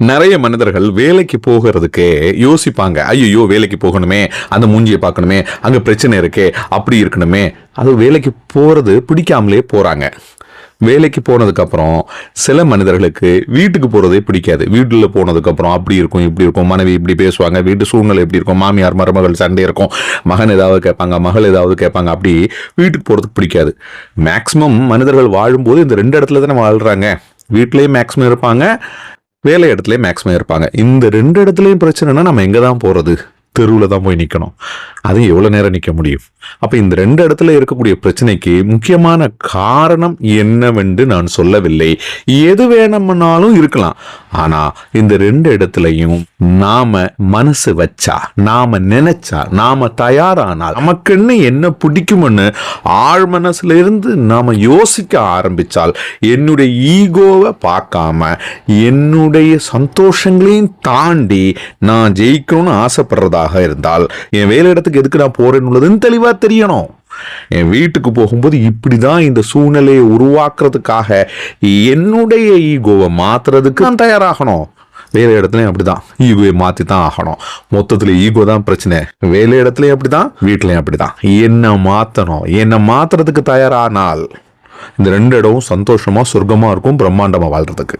நிறைய மனிதர்கள் வேலைக்கு போகிறதுக்கே யோசிப்பாங்க. ஐயோ வேலைக்கு போகணுமே அந்த மூஞ்சியை பார்க்கணுமே அங்கே பிரச்சனை இருக்கே அப்படி இருக்கணுமே. அது வேலைக்கு போகிறது பிடிக்காமலே போகிறாங்க வேலைக்கு போனதுக்கப்புறம் சில மனிதர்களுக்கு வீட்டுக்கு போகிறதே பிடிக்காது. வீட்டில் போனதுக்கப்புறம் அப்படி இருக்கும் இப்படி இருக்கும் மனைவி இப்படி பேசுவாங்க வீட்டு சூழ்நிலை எப்படி இருக்கும் மாமியார் மருமகள் சண்டை இருக்கும் மகன் ஏதாவது கேட்பாங்க மகள் ஏதாவது கேட்பாங்க அப்படி வீட்டுக்கு போகிறதுக்கு பிடிக்காது. மேக்ஸிமம் மனிதர்கள் வாழும்போது இந்த ரெண்டு இடத்துல தானே வாழ்கிறாங்க வீட்டிலேயே மேக்ஸிமம் இருப்பாங்க. வேலை இடத்துலயும் மேக்ஸிமம் இருப்பாங்க. இந்த ரெண்டு இடத்துலையும் பிரச்சனைனா நம்ம எங்க தான் போறது? தெருவில் தான் போய் நிற்கணும் அதுவும் எவ்வளோ நேரம் நிற்க முடியும்? அப்போ இந்த ரெண்டு இடத்துல இருக்கக்கூடிய பிரச்சனைக்கு முக்கியமான காரணம் என்னவென்று நான் சொல்லவில்லை. எது வேணும்னாலும் இருக்கலாம். ஆனா இந்த ரெண்டு இடத்துலையும் நாம மனசு வச்சா நாம நினைச்சா நாம தயாரானால் நமக்குன்னு என்ன பிடிக்கும்னு ஆழ் மனசுல இருந்து நாம யோசிக்க ஆரம்பிச்சால் என்னுடைய ஈகோவை பார்க்காம என்னுடைய சந்தோஷங்களையும் தாண்டி நான் ஜெயிக்கணும்னு ஆசைப்படுறதாக இருந்தால் என் வேலை இடத்துக்கு எதுக்கு நான் போறேன்னு உள்ளதுன்னு தெளிவா தெரியணும். என் வீட்டுக்கு போகும்போது இப்படி தான் இந்த சூழ்நிலையை உருவாக்குறதுக்காக என்னுடைய ஈகோவை மாற்றுறதுக்கு நான் தயாராகணும். வேலை இடத்துலையும் அப்படிதான். ஈகோவை மாற்றி தான் ஆகணும். மொத்தத்தில் ஈகோ தான் பிரச்சனை. வேலை இடத்துலையும் அப்படி தான் வீட்டிலையும் அப்படி தான் என்னை மாற்றணும் என்னை மாத்துறதுக்கு தயாரானால் இந்த ரெண்டு இடமும் சந்தோஷமாக சொர்க்கமாக இருக்கும் பிரம்மாண்டமாக வாழ்கிறதுக்கு